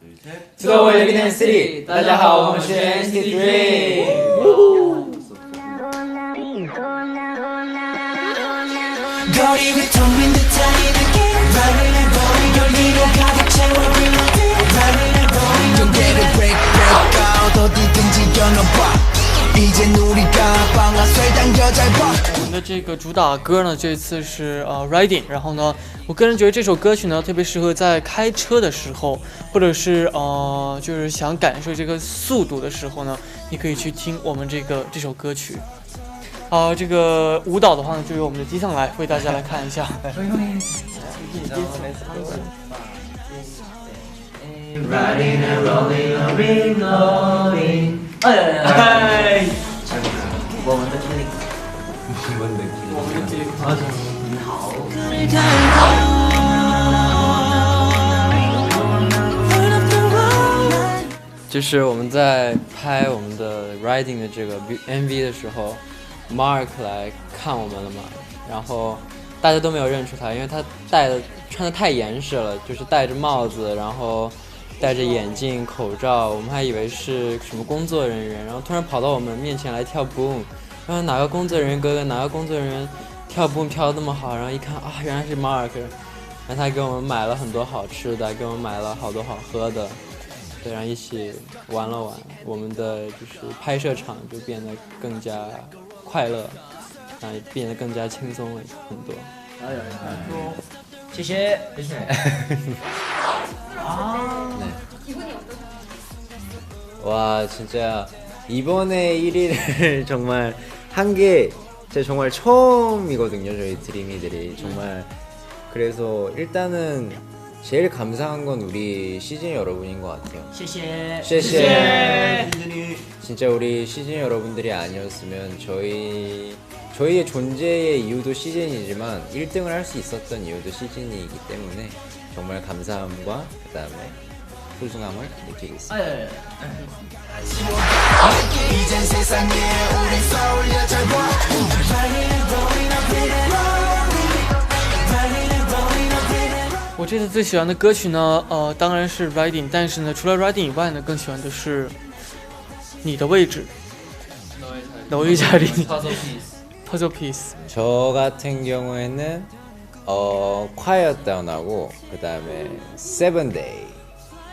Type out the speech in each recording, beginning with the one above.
둘, 셋. 투더월 여기는 쓰리. 다자하오 무시엔 스트리. 거리를 텅빈 듯한 이 느낌 Running and rolling 열리로 가득 채워 Running and rolling Don't get it break break out 어디든지 연어봐 我们的这个主打歌呢，这次是呃 Riding，然后呢，我个人觉得这首歌曲呢，特别适合在开车的时候，或者是呃，就是想感受这个速度的时候呢，你可以去听我们这个这首歌曲。好，这个舞蹈的话呢，就由我们的机长来为大家来看一下。Riding and rolling ring rolling 哎，我们的杰，我们的杰，我们的杰，阿哲，好。就是我们在拍我们的 riding 的这个 MV 的时候，Mark 来看我们了嘛，然后大家都没有认出他，因为他戴的穿的太严实了，就是戴着帽子，然后。戴着眼镜、口罩，我们还以为是什么工作人员，然后突然跑到我们面前来跳 Boom，然后哪个工作人员哥哥，哪个工作人员跳 Boom 跳的那么好，然后一看啊，原来是 Mark，然后他给我们买了很多好吃的，给我们买了好多好喝的。对，然后一起玩了玩，我们的就是拍摄场就变得更加快乐，啊，也变得更加轻松了很多。谢谢 와 진짜 이번에 1위를 정말 한 게 제가 정말 처음이거든요 저희 드림이들이. 정말 그래서 일단은 제일 감사한 건 우리 시즌 여러분인 것 같아요. 谢谢 시즌 진짜 우리 시즌 여러분들이 아니었으면 저희 저희의 존재의 이유도 시즌이지만 1등을 할 수 있었던 이유도 시즌이기 때문에 정말 감사함과 그 다음에 소중함을 느끼고 있습니다. 이젠 세상에 우리 서울여 잘 봐. Running and rolling up in it. Running and rolling up in it. 我这次最喜欢的歌曲呢，呃，当然是 Riding，但是呢，除了 Riding 以外呢，更喜欢的是你的位置。너의 자리 퍼즐 피스 저 같은 경우에는 어 quietdown하고 그 다음에 세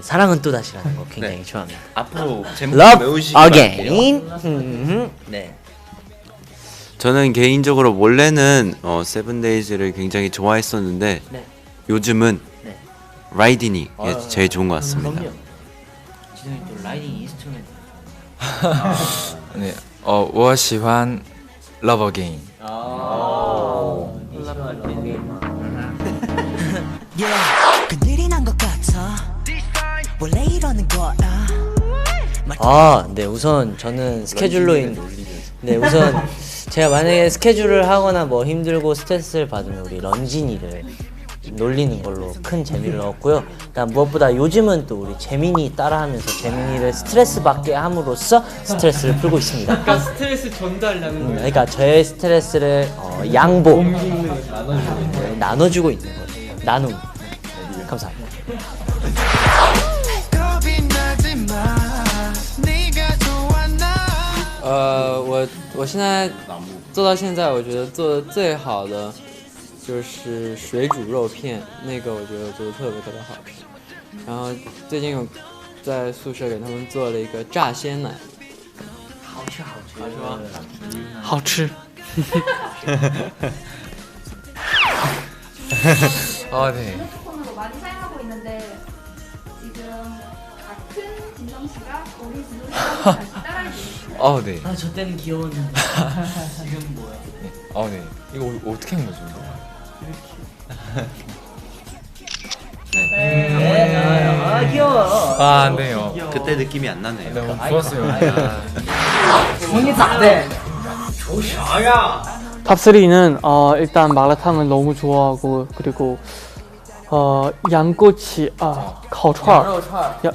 네, 사랑은 또 다시라는 거 굉장히 좋아합니다. 앞으로 제목 Love 외우시기 Again. 흠흠. 네. 저는 개인적으로 원래는 어, 세븐데이즈를 굉장히 좋아했었는데 네. 요즘은 네. 라이딘이 예, 제일 좋은 것 같습니다. 그럼요. 지성이 또 라이딩 인스트루멘트. 对，哦，我喜欢 Love Again。 Yeah. 원래 이러는 거야. 아, 네, 우선 저는 스케줄로 인 네, 우선 제가 만약에 스케줄을 하거나 뭐 힘들고 스트레스를 받으면 우리 런진이를 놀리는 걸로 큰 재미를 얻고요. 일단 무엇보다 요즘은 또 우리 재민이 따라하면서 재민이를 스트레스 받게 함으로써 스트레스를 풀고 있습니다. 그러니까 스트레스 전달하는 음, 그러니까 저의 스트레스를 어, 양보 네, 나눠주고 있는 거죠. 나눔. 감사합니다. 呃我我现在做到现在我觉得做的最好的就是水煮肉片那个我觉得做的特别特别好吃。然后最近在宿舍给他们做了一个炸鲜奶。好吃好吃好吃。吗好吃。哈哈哈哈 사용하고 있는데 지금 같은 진성 씨가 우리 진성 씨랑 같이 따라해주고 있어요. 아 네. 아, 저 때는 귀여웠는데 지금 뭐야? 아 네. 이거 어- 어떻게 한 거죠? 아, 귀여워. 아, 안 돼요. 그때 느낌이 안 나네요. 너무 부었어요. 아. 탑 3는 어, 일단 마라탕을 너무 좋아하고 그리고 어, 양꼬치 아, 烤串儿羊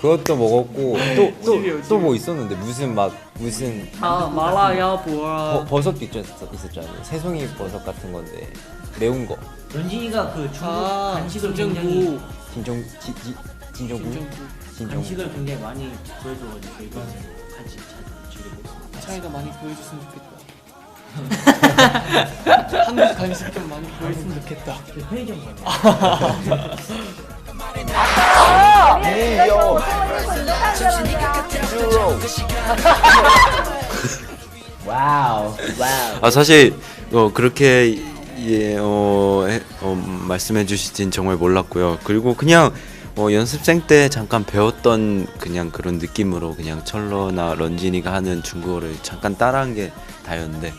그것도 먹었고 또또또 뭐 있었는데 무슨 막 무슨 아 마라야보아 버, 버섯도 있었, 있었잖아요. 새송이 버섯 같은 건데 매운 거. 런진이가 그 중국 아 간식을 굉장히 진정구 진정 지, 지, 진정구. 진정구. 간식을 굉장히 많이 보여줘가지고 저희가 간식 잘 즐기고 있습니다. 차이가 많이 보여줬으면 좋겠다 한국 간식 좀 많이 보여줬으면 좋겠다 편의점 가면 와우 와우. 아 사실 어, 그렇게 예, 어, 해- 어, 말씀해 주시진 정말 몰랐고요. 그리고 그냥 어, 연습생 때 잠깐 배웠던 그냥 그런 느낌으로 그냥 철러나 런진이가 하는 중국어를 잠깐 따라한 게 다였는데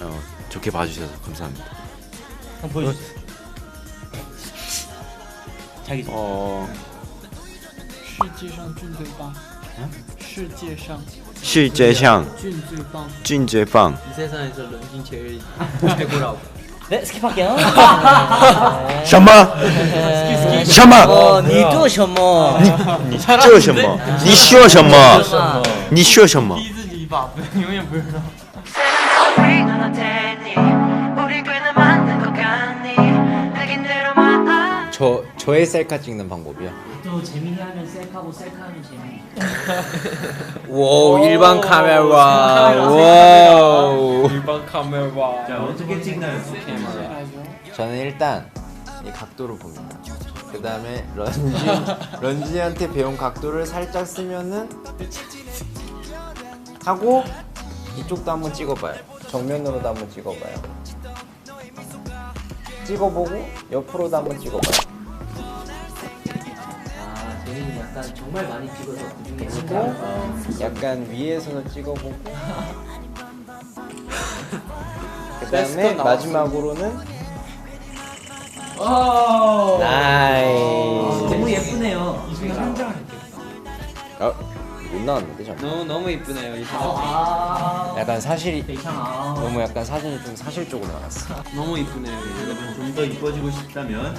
어, 좋게 봐주셔서 감사합니다. 한번 보여주세요. 자기 좀 어, 世界上菌最棒世界上 실제상 菌最棒 찐제빵 이 세상에서 런쥔 제일 최고라고. 네 스킵할게요 什么什么哦你做什么这什么你说什么你说什么逼自己一把不永远不知道 저 저의 셀카 찍는 방법이요. 또 하면 셀카고 셀카하면 재민이 와 일반 카메라. 와. 일반 카메라. 자 어떻게 찍나요? 저는 일단 이 각도를 봅니다. 그 다음에 런쥔 런쥔이한테 배운 각도를 살짝 쓰면은 하고 이쪽도 한번 찍어봐요. 정면으로도 한번 찍어봐요. 찍어보고 옆으로도 한번 찍어봐요. 아 재민이 약간 정말 많이 찍어서 그중에 어, 약간 위에서도 찍어보고. 그 다음에 마지막으로는 나이스. 너무 예쁘네요. 어, 못 나왔는데 잠깐. 너무 너무 이쁘네요. 이 사진. 아. 약간 사실이 괜찮아. 너무 약간 사진이 좀 사실적으로 나왔어. 너무 이쁘네요. 여러분. 좀 더 이뻐지고 싶다면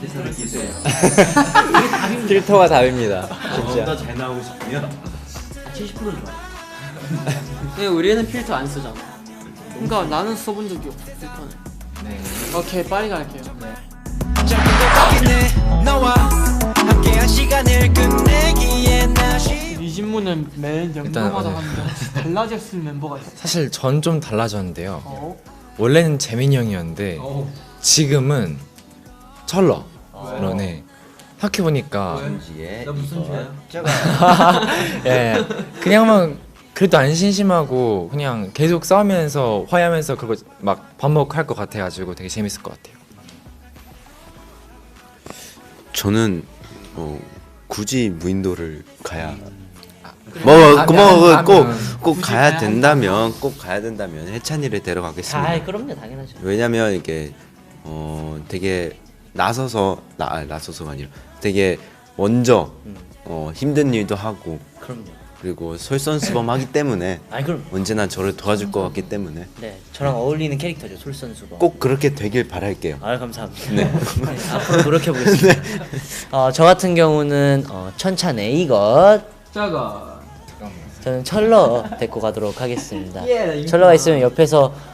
대사를 끼세요. 필터가 답입니다 좀 진짜 더잘 나오고 싶으면 70%는 좋아 근데 우리는 필터 안 쓰잖아. 그러니까 나는 써본 적이 없어 불편해 네 오케이 빨리 갈게요 너와 함께한 시간을 끝내기에 나이 질문은 매 연도마다 네. 합니다 달라졌을 멤버가 있어 사실 전 좀 달라졌는데요. 어? 원래는 재민이 형이었는데 지금은 철러. 그러네. 생각해 보니까 나 무슨 죄야? 예, 그냥 막 그래도 안 심심하고 그냥 계속 싸우면서 화해하면서 그거 막 반복할 것 같아가지고 되게 재밌을 것 같아요. 저는 어, 굳이 무인도를 가야 가- 뭐, 뭐, 가면- 꼭, 가면 꼭 가야 된다면, 꼭 가야 된다면 해찬이를 데려가겠습니다. 아 그럼요 당연하죠 왜냐면 이게 어 되게 나서서 나 아니, 나서서가 아니라 되게 먼저 어 힘든 일도 하고 그럼요 그리고 솔선수범하기 때문에 아니 그럼 언제나 저를 도와줄 것 같기 때문에 네 저랑 어울리는 캐릭터죠 솔선수범 꼭 그렇게 되길 바랄게요. 아 감사합니다. 네. 앞으로 노력해 보겠습니다. 어, 저 같은 경우는 어, 천찬에 이것 짜가. 저는 철러 데리고 가도록 하겠습니다. 철러가 있으면 옆에서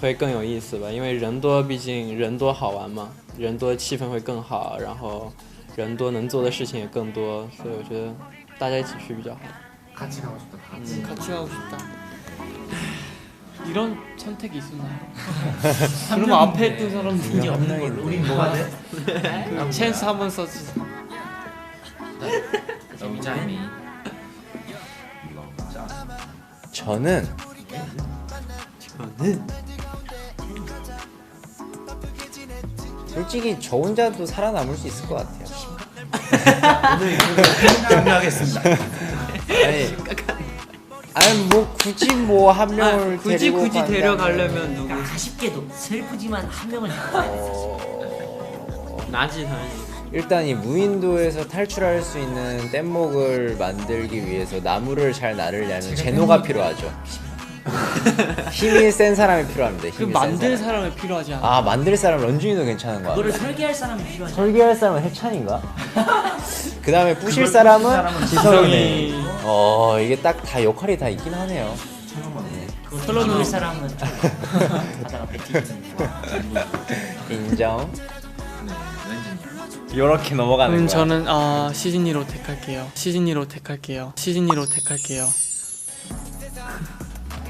会更有意思吧，因为人多，毕竟人多好玩嘛，人多气氛会更好，然后人多能做的事情也更多，所以我觉得大家一起去比较好。 같이 가고 싶다. 같이. 음, 같이 가고 싶다. 이런 선택이 있었나요? 그럼 앞에 있던 사람들이 없는 걸로. 우린 뭐가 돼? 그 찬스 한번 써주세요. 위자미. 저는 솔직히 저 혼자도 살아남을 수 있을 것 같아요. 종료하겠습니다. 아니, 아니 뭐 굳이 뭐 한 명을 굳이 데리고 굳이 간다면 데려가려면 누구? 아쉽게도 슬프지만 한 명은 어, 나지 당연히. 일단 이 무인도에서 탈출할 수 있는 뗏목을 만들기 위해서 나무를 잘 나르려면 제노가 필요하죠. 힘이 센 사람이 필요합니다. 그 힘이 센 만들 사람. 사람이 필요하지 않아? 아 만들 사람 런쥔이도 괜찮은 거 그거를. 설계할 사람이 필요하죠. 설계할 사람은 해찬인가? 그 다음에 부실 사람은 지성이네. 어 이게 딱 다 역할이 다 있긴 하네요. 그거 설계할 사람은 좀 가다가 뱉기는 인정. 이렇게 넘어가는 음, 거야. 저는 아 시즈니로 택할게요. 시즈니로 택할게요. 시즈니로 택할게요.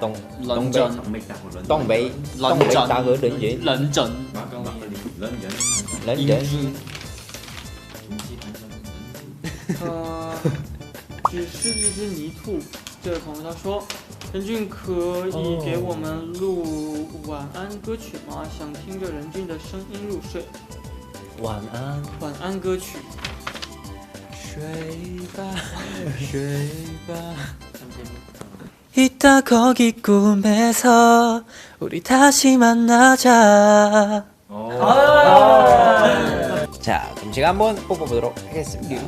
Đông Bắc Đông Bắc ta gửi đến gì? 冷整。Lớn dẫn. Lên đến 呃，只是一只泥兔。这位朋友他说，任俊可以给我们录晚安歌曲吗？想听着任俊的声音入睡。晚安。晚安歌曲。睡吧，睡吧。이따 거기 꿈에서 우리 다시 만나자. 자 그럼 제가 한번 뽑아보도록 하겠습니다.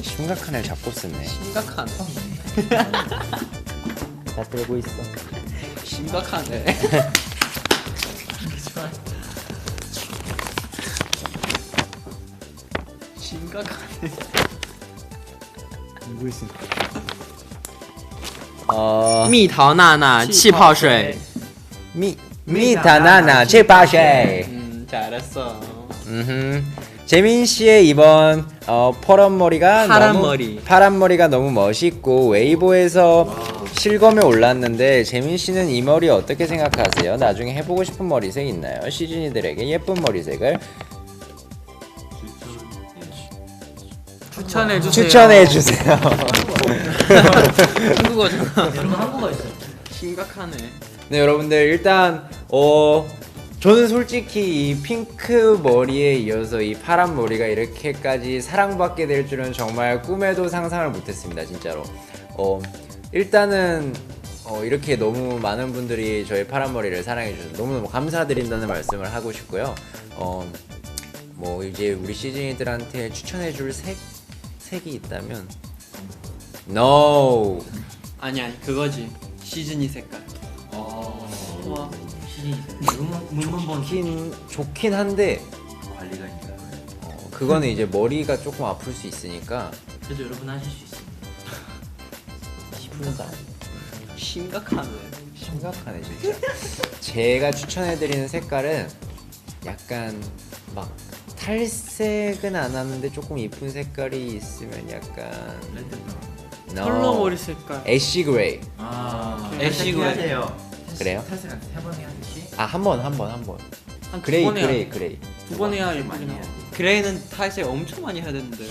심각한 애 자꾸 쓰네. 심각하네. 다 들고 있어. 심각하네. 심각하네. 어 蜜桃娜娜气泡水。 미 미타나나 제바쉐. 음 잘했어. 음. 재민 씨의 이번 어, 퍼런 머리가 파란 너무, 머리. 파란 머리가 너무 멋있고 웨이보에서 실검에 올랐는데 재민 씨는 이 머리 어떻게 생각하세요? 나중에 해보고 싶은 머리색 있나요? 시즈니들에게 예쁜 머리색을 추천해 주세요. 추천해 주세요. 한국어잖아. 여러분 한국어 있어요. 심각하네. 네 여러분들 일단 어 저는 솔직히 이 핑크 머리에 이어서 이 파란 머리가 이렇게까지 사랑받게 될 줄은 정말 꿈에도 상상을 못했습니다 진짜로 어 일단은 어 이렇게 너무 많은 분들이 저의 파란 머리를 사랑해 주셔서 너무너무 감사드린다는 말씀을 하고 싶고요 어 뭐 이제 우리 시즈니들한테 추천해 줄 색 색이 있다면 No 아니 아니 그거지. 시즈니 색깔. 와, 문문 본 좋긴 좋긴 한데 관리가 있나요? 어, 그거는 이제 머리가 조금 아플 수 있으니까 그래도 여러분 하실 수 있어요. 싶습니다. 심각하네. 심각하네 진짜. 제가 추천해드리는 색깔은 약간 막 탈색은 안 하는데 조금 이쁜 색깔이 있으면 약간 No. 컬러 머리 색깔. 애쉬 그레이 아, 애쉬 해야 그레이. 돼요. 그래요? 탈색 한세번 해야 되지. 아 한 번 한 번 한번 한두 그레이 번 해야 그레이 그레이 두번 해야 예쁘게 나와. 그레이는 탈색 엄청 많이 해야 되는데.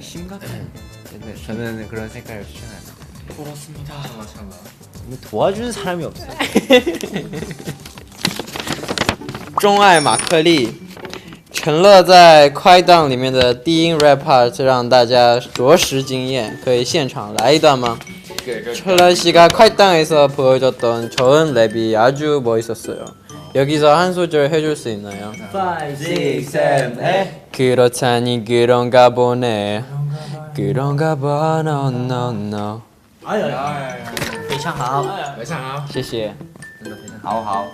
심각하네. 근데 저는 그런 색깔을 추천합니다. 그렇습니다. 뭐 도와주는 사람이 없어. 钟爱马克利， 陈乐在快档里面的低音 rap part 让大家着实惊艳，可以现场来一段吗？ 철러 씨가 快档에서 보여줬던 좋은 랩이 아주 멋있었어요. 여기서 한 소절 해줄 수 있나요? 5, 6, 7, 8 그렇다니 그런가 보네. 그런가 봐, no no no. 非常好谢谢。好好。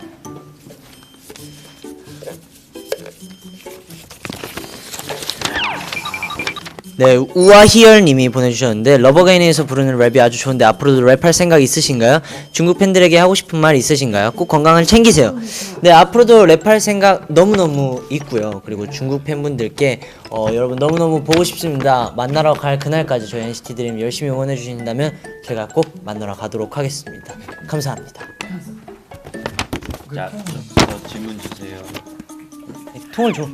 네, 우아희열님이 보내주셨는데 러버게인에서 부르는 랩이 아주 좋은데 앞으로도 랩할 생각 있으신가요? 중국 팬들에게 하고 싶은 말 있으신가요? 꼭 건강을 챙기세요. 네, 앞으로도 랩할 생각 너무너무 있고요. 그리고 중국 팬분들께 어, 여러분 너무너무 보고 싶습니다. 만나러 갈 그날까지 저희 NCT 드림 열심히 응원해 주신다면 제가 꼭 만나러 가도록 하겠습니다. 감사합니다. 자, 저, 저 질문 주세요. 네, 통을 줘.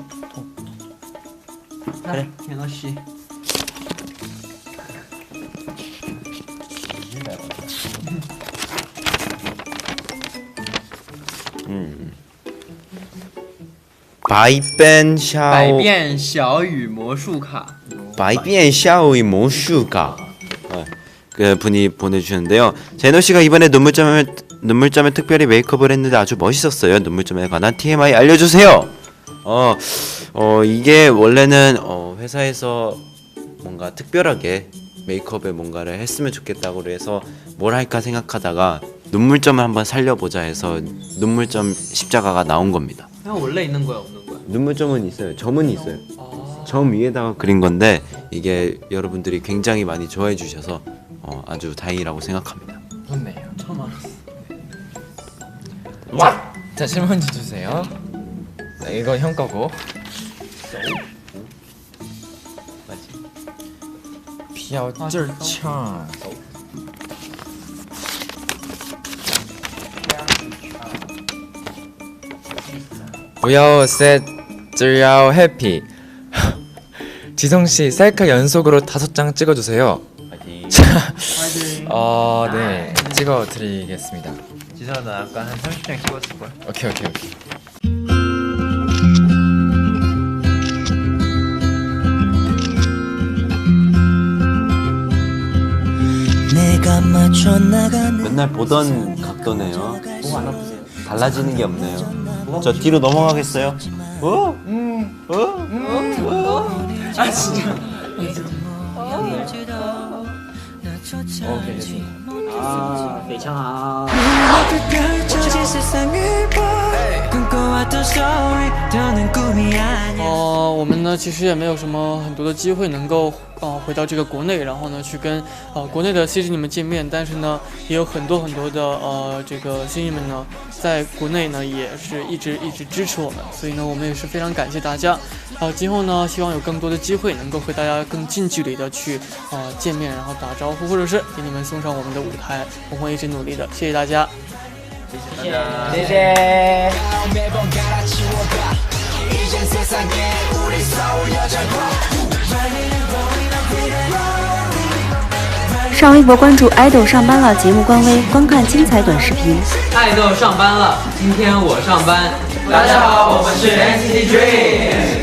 그래 연호 씨 바이벤 샤오 百变小雨魔术卡 바이비엔 샤오의 모슈가 어, 그 분이 보내주셨는데요. 제노 씨가 이번에 눈물점을 눈물점에 특별히 메이크업을 했는데 아주 멋있었어요. 눈물점에 관한 TMI 알려주세요. 어, 어 이게 원래는 어, 회사에서 뭔가 특별하게 메이크업에 뭔가를 했으면 좋겠다고 그래서 뭘 할까 생각하다가 눈물점을 한번 살려보자 해서 눈물점 십자가가 나온 겁니다. 형 원래 있는 거야 없는 거야? 눈물점은 있어요. 점은 있어요. 아. 점 위에다가 그린 건데 이게 여러분들이 굉장히 많이 좋아해 주셔서 어, 아주 다행이라고 생각합니다. 좋네요. 처음 알았어. 와! 자 질문지 주세요. 자, 이거 형 거고. 맞지? 비아우쩔 찬. 우여우 셋 쯔여우 해피 지성 씨 셀카 연속으로 다섯 장 찍어주세요. 파이팅. 파이팅. 어, 네 찍어드리겠습니다. 지성아 아까 한 30장 찍었을 걸. 오케이 오케이 오케이. 맨날 보던 각도네요. 뭐안 아프세요? 달라지는 게 없네요. 저 뒤로 넘어가겠어요? 어? 펼쳐진 세상을 봐. 꿈꿔왔던 story 더는 꿈이 아니야 呃，我们呢其实也没有什么很多的机会能够呃回到这个国内，然后呢去跟呃国内的 CG 你们见面，但是呢也有很多很多的呃这个 CG 们呢在国内呢也是一直一直支持我们，所以呢我们也是非常感谢大家。呃，今后呢希望有更多的机会能够和大家更近距离的去呃见面，然后打招呼，或者是给你们送上我们的舞台，我会一直努力的，谢谢大家。谢谢谢谢。上微博关注爱豆上班了节目官微观看精彩短视频。爱豆上班了今天我上班。大家好我们是 NCT DREAM